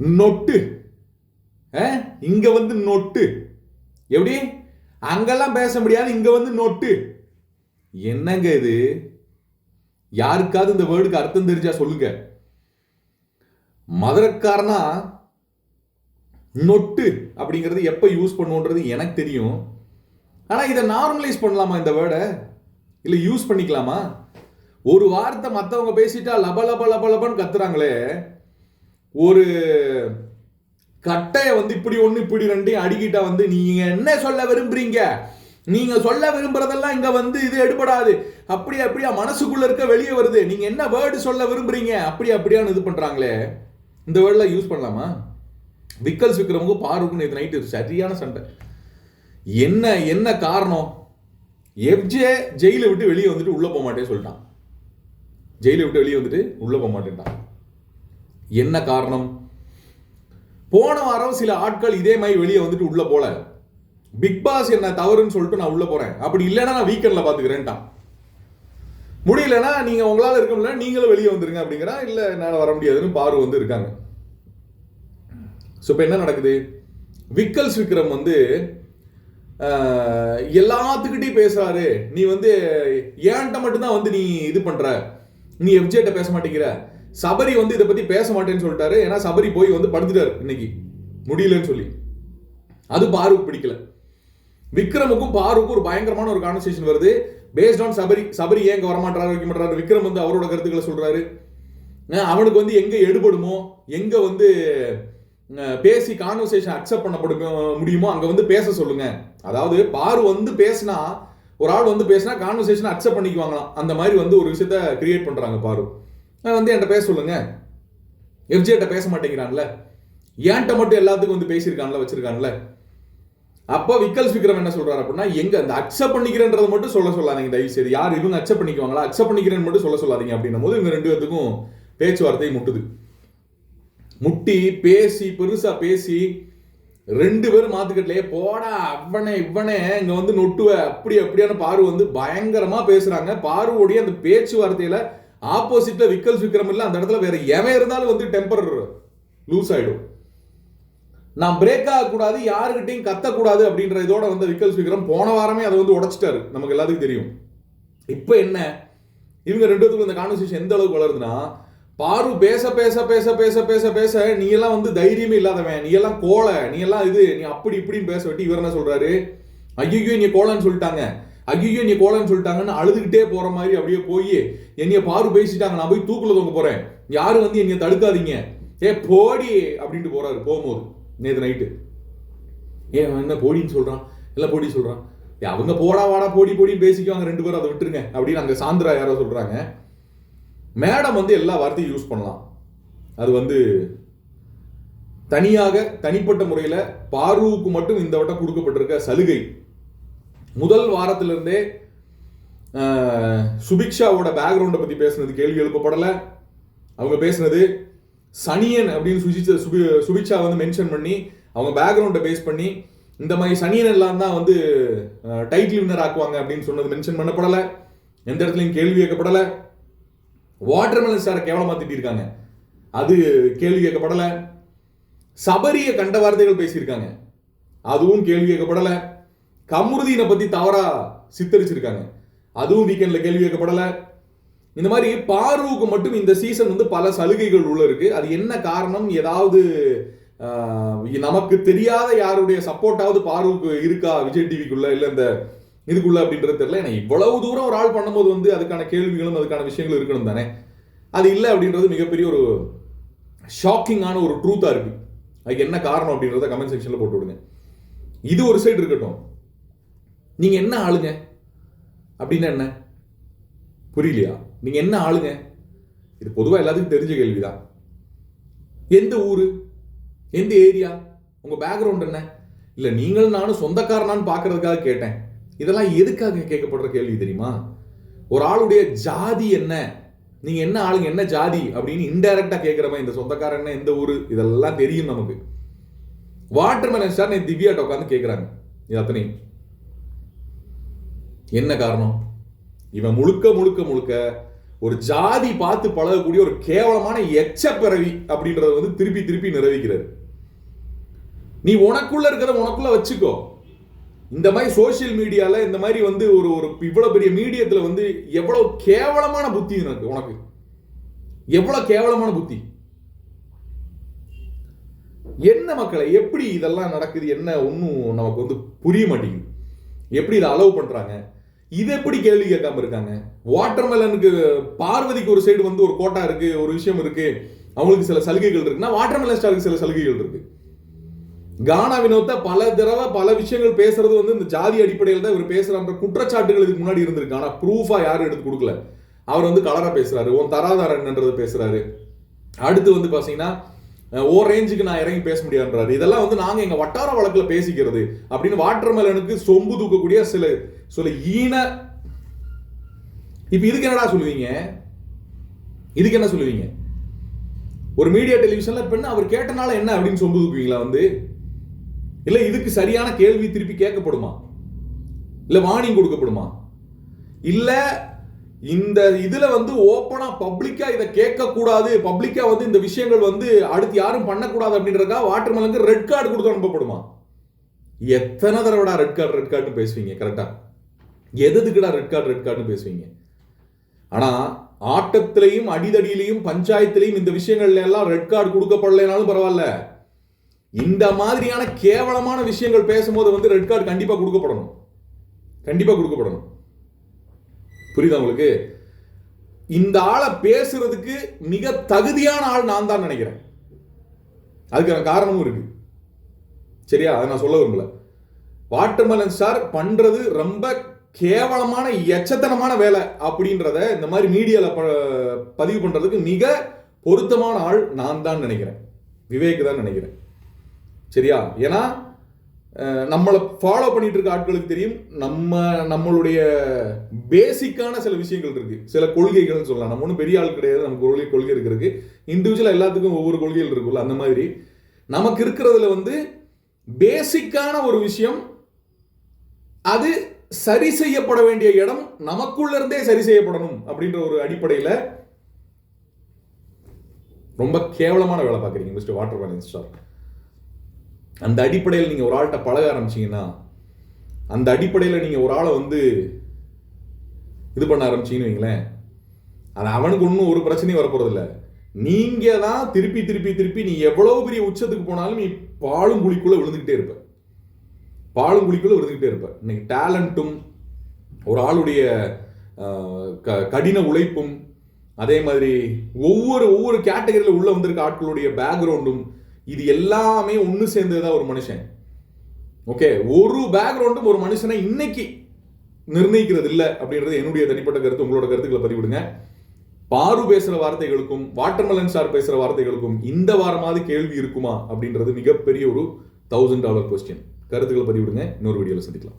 நொட்டு. ஆ? இங்க வந்து நொட்டு. எப்படி? அங்கெல்லாம் பேச முடியாது இங்க வந்து நொட்டு. என்னங்க இது? யாருக்காவது இந்த வேர்டுக்கு அர்த்தம் தெரிஞ்சா சொல்லுங்க. மதுரக்காரனா நொட்டு அப்படிங்கிறது எப்ப யூஸ் பண்ணுன்றது எனக்கு தெரியும். ஆனா இதை நார்மலைஸ் பண்ணலாமா இந்த வேர்டை? இல்ல யூஸ் பண்ணிக்கலாமா? ஒரு வார்த்தை மத்தவங்க பேசிட்டா லப லப லப லபன்னு கத்துறாங்களே. ஒரு கட்டையை வந்து இப்படி ஒன்று இப்படி ரெண்டையும் அடிக்கிட்ட வந்து நீங்கள் என்ன சொல்ல விரும்புறீங்க? நீங்கள் சொல்ல விரும்புறதெல்லாம் இங்கே வந்து இது எடுபடாது. அப்படி அப்படியா மனசுக்குள்ளே இருக்க வெளியே வருது. நீங்கள் என்ன வேர்டு சொல்ல விரும்புறீங்க? அப்படி அப்படியான்னு இது பண்ணுறாங்களே இந்த வேர்ட்லாம் யூஸ் பண்ணலாமா? விக்கல்ஸ் விக்ரமுக்கும் பாருக்குன்னு இது நைட்டு சரியான சண்டை. என்ன என்ன காரணம்? எஃப்ஜே ஜெயிலை விட்டு வெளியே வந்துட்டு உள்ளே போக மாட்டேன்னு சொல்லிட்டான். ஜெயிலை விட்டு வெளியே வந்துட்டு உள்ளே போக மாட்டேன்ட்டான். என்ன காரணம்? போன வாரம் சில ஆட்கள் இதே மாதிரி வெளியே வந்துட்டு உள்ள போல. பிக் பாஸ் என்ன தவறுன்னு சொல்லிட்டு நான் உள்ள போறேன். அப்படி இல்லைன்னா நான் வீக்கெண்ட்ல பாத்துக்கிறேன்ட்டான் முடியலன்னா நீங்க உங்களால இருக்க முடியல நீங்களும் வெளியே வந்துருங்க அப்படிங்கிறா? இல்ல என்னால வர முடியாதுன்னு பாரு வந்து இருக்காங்க. ஸோ இப்போ என்ன நடக்குது? விக்கல்ஸ் விக்ரம் வந்து எல்லாத்துக்கிட்டையும் பேசுறாரு. நீ வந்து ஏன்ட்ட மட்டும்தான் வந்து நீ இது பண்ற? நீ எஃப்ஜேட்ட பேச மாட்டேங்கிற? சபரி வந்து இதை பத்தி பேச மாட்டேன்னு சொல்லிட்டாரு. ஏன்னா சபரி போய் வந்து படுத்துட்டாரு இன்னைக்கு. முடியலன்னு சொல்லி. அது பாருக்கு பிடிக்கல. விக்ரமுக்கும் பாருக்கும் ஒரு பயங்கரமான ஒரு கான்வர்சேஷன் வருது. பேஸ்ட் ஆன் சபரி சபரி ஏன் வரமாட்டாரு வைக்க மாட்டாரு விக்ரம் வந்து அவரோட கருத்துக்களை சொல்றாரு. அவனுக்கு வந்து எங்க எடுபடுமோ எங்க வந்து பேசி கான்வர்சேஷன் அக்செப்ட் பண்ணப்படும் முடியுமோ அங்க வந்து பேச சொல்லுங்க. அதாவது பாரு வந்து பேசினா ஒரு ஆள் வந்து பேசினா கான்வர்சேஷன் அக்செப்ட் பண்ணிக்குவாங்களாம். அந்த மாதிரி வந்து ஒரு விஷயத்த கிரியேட் பண்றாங்க பாரு. அஹ் வந்து என்கிட்ட பேச சொல்லுங்க. எஃப்ஜேட்ட பேச மாட்டேங்கிறான்ல. ஏன்ட்ட மட்டும் எல்லாத்துக்கும் வந்து பேசியிருக்காங்களே வச்சிருக்காங்களே அப்போ விக்கல்ஸ் விக்ரம் என்ன சொல்றாரு அப்படின்னா எங்க அந்த அக்செப்ட் பண்ணிக்கிறேன்றத மட்டும் சொல்ல சொல்லாதீங்க தயவு செய்து யார் இவங்க அக்செப்ட் பண்ணிக்குவாங்களா? அக்செப்ட் பண்ணிக்கிறேன்னு மட்டும் சொல்ல சொல்லாதீங்க அப்படின்னும் போது இவங்க ரெண்டு பேத்துக்கும் பேச்சுவார்த்தை முட்டுது. முட்டி பேசி பெருசா பேசி ரெண்டு பேரும் மாத்துக்கட்டலையே போடா அவனே இவனே இங்க வந்து நொட்டுவ அப்படி அப்படியான பாரு வந்து பயங்கரமா பேசுறாங்க. பாருவோடைய அந்த பேச்சுவார்த்தையில ஆப்போசிட்ல விக்கல் விக்ரம் இல்லை அந்த இடத்துல வேற எவன் இருந்தாலும் வந்து டெம்பர் லூஸ் ஆயிடும். நான் பிரேக் ஆகக்கூடாது யாருக்கிட்டையும் கத்தக்கூடாது அப்படின்ற இதோட வந்து விக்கல்ஸ் விக்ரம் போன வாரமே அதை வந்து உடைச்சிட்டாரு. நமக்கு எல்லாத்துக்கும் தெரியும். இப்போ என்ன? இவங்க ரெண்டுத்துக்கும் இந்த கான்வர்சேஷன் எந்த அளவுக்கு வளருதுன்னா பாரு பேச பேச பேச பேச பேச பேச நீ எல்லாம் வந்து தைரியமே இல்லாதவன் நீ எல்லாம் கோலை நீ எல்லாம் இது நீ அப்படி இப்படின்னு பேச வெட்டி இவர் என்ன சொல்றாரு? ஐயோ நீ கோலன்னு சொல்லிட்டாங்க. ஐயோ நீ கோலன்னு சொல்லிட்டாங்கன்னு அழுதுகிட்டே போற மாதிரி அப்படியே போய் என்னைய பாரு பேசிட்டாங்க. நான் போய் தூக்குல தொங்க போறேன். யாரும் வந்து என்னைய தடுக்காதீங்க? ஏ போடி அப்படின்ட்டு போறாரு போகும்போது நேற்று நைட்டு. ஏன் என்ன போடின்னு சொல்றான்? இல்லை போடி சொல்றான்? ஏ, அவங்க போடா வாடா போடி போடின்னு பேசிக்குவாங்க ரெண்டு பேரும் அதை விட்டுருங்க அப்படின்னு அங்கே சாந்திரா யாரோ சொல்றாங்க. மேடம் வந்து எல்லா வார்த்தையும் யூஸ் பண்ணலாம். அது வந்து தனியாக தனிப்பட்ட முறையில் பாருவுக்கு மட்டும் இந்த வட்டம் கொடுக்கப்பட்டிருக்க சலுகை. முதல் வாரத்திலிருந்தே சுபிக்ஷாவோட பேக்ரவுண்டை பற்றி பேசுனது கேள்வி எழுப்பப்படலை. அவங்க பேசுனது சனியன் அப்படின்னு சுஜிச்ச சுபி சுபிக்ஷா வந்து மென்ஷன் பண்ணி அவங்க பேக்ரவுண்டை பேஸ் பண்ணி இந்த மாதிரி சனியன் எல்லாம் தான் வந்து டைட்டில் வின்னர் ஆக்குவாங்க அப்படின்னு சொன்னது மென்ஷன் பண்ணப்படலை. எந்த இடத்துலையும் கேள்வி கேட்கப்படலை. வாட்டர்மெலன் ஸ்டாரை கேவலமாக திட்டிருக்காங்க. அது கேள்வி கேட்கப்படலை. சபரிய கண்ட வார்த்தைகள் பேசியிருக்காங்க. அதுவும் கேள்வி கேட்கப்படலை. கமுருதீனை பற்றி தவறாக சித்தரிச்சிருக்காங்க. அதுவும் வீக்கெண்டில் கேள்வி கேட்கப்படலை. இந்த மாதிரி பார்வுக்கு மட்டும் இந்த சீசன் வந்து பல சலுகைகள் உள்ள இருக்கு. அது என்ன காரணம்? ஏதாவது நமக்கு தெரியாத யாருடைய சப்போர்ட்டாவது பார்வுக்கு இருக்கா விஜய் டிவிக்குள்ள இல்லை இந்த இதுக்குள்ள அப்படின்றது தெரியல. ஏன்னா இவ்வளவு தூரம் ஒரு ஆள் பண்ணும்போது வந்து அதுக்கான கேள்விகளும் அதுக்கான விஷயங்களும் இருக்கணும் தானே. அது இல்லை அப்படின்றது மிகப்பெரிய ஒரு ஷாக்கிங்கான ஒரு ட்ரூத்தாக இருக்கு. அதுக்கு என்ன காரணம் அப்படின்றத கமெண்ட் செக்ஷனில் போட்டு விடுங்க. இது ஒரு சைடு இருக்கட்டும். நீங்க என்ன ஆளுங்க? அப்படின்னா என்ன? புரியலையா? நீங்க என்ன ஆளுங்க? இது பொதுவாக எல்லாத்துக்கும் தெரிஞ்ச கேள்விதான். எந்த ஊர்? எந்த ஏரியா? உங்க பேக்ரவுண்ட் என்ன? இல்லை நீங்கள் நானும் சொந்தக்காரனான்னு பார்க்கறதுக்காக கேட்டேன். இதெல்லாம் எதுக்காக கேட்கப்படுற கேள்வி தெரியுமா? ஒரு ஆளுடைய ஜாதி என்ன? நீங்க என்ன ஆளுங்க? என்ன ஜாதி? அப்படின்னு இன்டைரக்டா கேட்குறவன் இந்த சொந்தக்காரன் என்ன? எந்த ஊர்? இதெல்லாம் தெரியும் நமக்கு. வாட்டர்மேன் சார் நீ திவ்யாட்ட உட்காந்து கேட்குறாங்க இது அத்தனையும். என்ன காரணம்? இவன் முழுக்க முழுக்க முழுக்க ஒரு ஜாதி பார்த்து பழகக்கூடிய ஒரு கேவலமான எச்ச பிறவி அப்படின்றத வந்து திருப்பி திருப்பி நிறைவேக்கிறாரு நீ உனக்குள்ள இருக்கிறத உனக்குள்ள வச்சுக்கோ. இந்த மாதிரி சோஷியல் மீடியால இந்த மாதிரி வந்து ஒரு ஒரு இவ்வளவு பெரிய மீடியத்துல வந்து எவ்வளவு கேவலமான புத்தி எனக்கு உனக்கு. எவ்வளவு கேவலமான புத்தி. என்ன மக்களை எப்படி இதெல்லாம் நடக்குது என்ன ஒன்றும் நமக்கு வந்து புரிய மாட்டேங்குது. எப்படி இதை அலோவ் பண்றாங்க? இது எப்படி கேள்வி கேட்காம இருக்காங்க? வாட்டர்மெலனுக்கு பார்வதிக்கு ஒரு சைடு வந்து ஒரு கோட்டா இருக்கு ஒரு விஷயம் இருக்கு. அவங்களுக்கு சில சலுகைகள் இருக்குன்னா வாட்டர்மெலன் ஸ்டாருக்கு சில சலுகைகள் இருக்கு. கானா வினோத்தை பல தடவை பல விஷயங்கள் பேசுறது வந்து இந்த ஜாதி அடிப்படையில் தான் இவர் பேசுறாங்க குற்றச்சாட்டுகள் இதுக்கு முன்னாடி இருந்திருக்கு. ஆனா ப்ரூஃபா யாரும் எடுத்து கொடுக்கல. அவர் வந்து கலரா பேசுறாரு. உன் தராதாரன்ன்றது பேசுறாரு. அடுத்து வந்து பாத்தீங்கன்னா ஓ ரேஞ்சுக்கு நான் இறங்கி பேச முடியாதுன்றாரு. இதெல்லாம் வந்து நாங்கள் எங்கள் வட்டார வழக்கில் பேசிக்கிறது. அப்படின்னு வாட்டர்மெலனுக்கு சொம்பு தூக்கக்கூடிய சில சில ஈன இப்போ இதுக்கு என்னடா சொல்லுவீங்க? இதுக்கு என்ன சொல்லுவீங்க? ஒரு மீடியா டெலிவிஷனில் இப்போ என்ன அவர் கேட்டனால என்ன அப்படின்னு சொம்பு தூக்குவீங்களா வந்து? இல்லை இதுக்கு சரியான கேள்வி திருப்பி கேட்கப்படுமா? இல்லை வார்னிங் கொடுக்கப்படுமா? இல்லை இந்த இதுல வந்து ஓப்பனா பப்ளிக்கா இதை கேட்க கூடாது பப்ளிக்கா வந்து இந்த விஷயங்கள் வந்து அடுத்து யாரும் பண்ணக்கூடாது அப்படின்றக்கா வாட்டர் மலனுக்கு ரெட் கார்டு கொடுத்து அனுப்பப்படுமா? எத்தனை தடவைடா ரெட் கார்டு ரெட் கார்டுன்னு பேசுவீங்க கரெக்டா எதுக்குடா ரெட் கார்டு ரெட் கார்டுன்னு பேசுவீங்க? ஆனா ஆட்டத்திலையும் அடிதடியிலையும் பஞ்சாயத்திலையும் இந்த விஷயங்கள்ல எல்லாம் ரெட் கார்டு கொடுக்கப்படலைனாலும் பரவாயில்ல. இந்த மாதிரியான கேவலமான விஷயங்கள் பேசும்போது வந்து ரெட் கார்டு கண்டிப்பா கொடுக்கப்படணும். கண்டிப்பா கொடுக்கப்படணும். புரியுதா உங்களுக்கு? இந்த ஆளை பேசுறதுக்கு மிக தகுதியான ஆள் நான் தான் நினைக்கிறேன். அதுக்கான காரணமும் இருக்கு. சரியா? அதை நான் சொல்ல விரும்பல. வாட்டர்மெலன் சார் பண்றது ரொம்ப கேவலமான எச்சத்தனமான வேலை அப்படின்றத இந்த மாதிரி மீடியால ப- பதிவு பண்றதுக்கு மிக பொருத்தமான ஆள் நான் தான் நினைக்கிறேன். விவேக் தான் நினைக்கிறேன். சரியா? ஏன்னா நம்மளை ஃபாலோ பண்ணிட்டு இருக்க ஆட்களுக்கு தெரியும். நம்ம நம்மளுடைய பேசிக்கான சில விஷயங்கள் இருக்கு. சில கொள்கைகள்னு சொல்லலாம். நம்ம ஒன்றும் பெரிய ஆள் கிடையாது. நமக்கு கொள்கை கொள்கை இருக்கு. இண்டிவிஜுவலாக எல்லாத்துக்கும் ஒவ்வொரு கொள்கைகள் இருக்குல்ல அந்த மாதிரி. நமக்கு இருக்கிறதுல வந்து பேசிக்கான ஒரு விஷயம் அது சரி செய்யப்பட வேண்டிய இடம் நமக்குள்ள இருந்தே சரி செய்யப்படணும் அப்படின்ற ஒரு அடிப்படையில் ரொம்ப கேவலமான வேலை பார்க்குறீங்க மிஸ்டர் வாட்டர் பேலன்ஸ் ஸ்டார் அந்த அடிப்படையில் நீங்கள் ஒரு ஆள்கிட்ட பழக ஆரம்பிச்சிங்கன்னா அந்த அடிப்படையில் நீங்கள் ஒரு ஆளை வந்து இது பண்ண ஆரம்பிச்சீங்கன்னு வைங்களேன் அது அவனுக்கு ஒன்றும் ஒரு பிரச்சனையும் வரப்போகிறதில்ல நீங்கள் தான் திருப்பி திருப்பி திருப்பி நீ எவ்வளோ பெரிய உச்சத்துக்கு போனாலும் நீ பாலும் குழிக்குள்ளே விழுந்துக்கிட்டே இருப்ப. பாலும் குழிக்குள்ளே விழுந்துக்கிட்டே இருப்ப. இன்னைக்கு டேலண்ட்டும் ஒரு ஆளுடைய க- கடின உழைப்பும் அதே மாதிரி ஒவ்வொரு ஒவ்வொரு கேட்டகரியில் உள்ளே வந்திருக்க ஆட்களுடைய பேக்ரவுண்டும் இது எல்லாமே ஒன்று சேர்ந்ததுதான் ஒரு மனுஷன். ஓகே ஒரு பேக்ரவுண்டும் ஒரு மனுஷனை இன்னைக்கு நிர்ணயிக்கிறது இல்லை அப்படின்றது என்னுடைய தனிப்பட்ட கருத்து உங்களோட கருத்துக்களை பதிவிடுங்க. பாரு பேசுகிற வார்த்தைகளுக்கும் வாட்டர்மலன் சார் பேசுகிற வார்த்தைகளுக்கும் இந்த வாரமாவது கேள்வி இருக்குமா அப்படின்றது மிகப்பெரிய ஒரு தௌசண்ட் டாலர் கொஸ்டின் கருத்துக்களை பதிவிடுங்க. இன்னொரு வீடியோவில் சந்திக்கலாம்.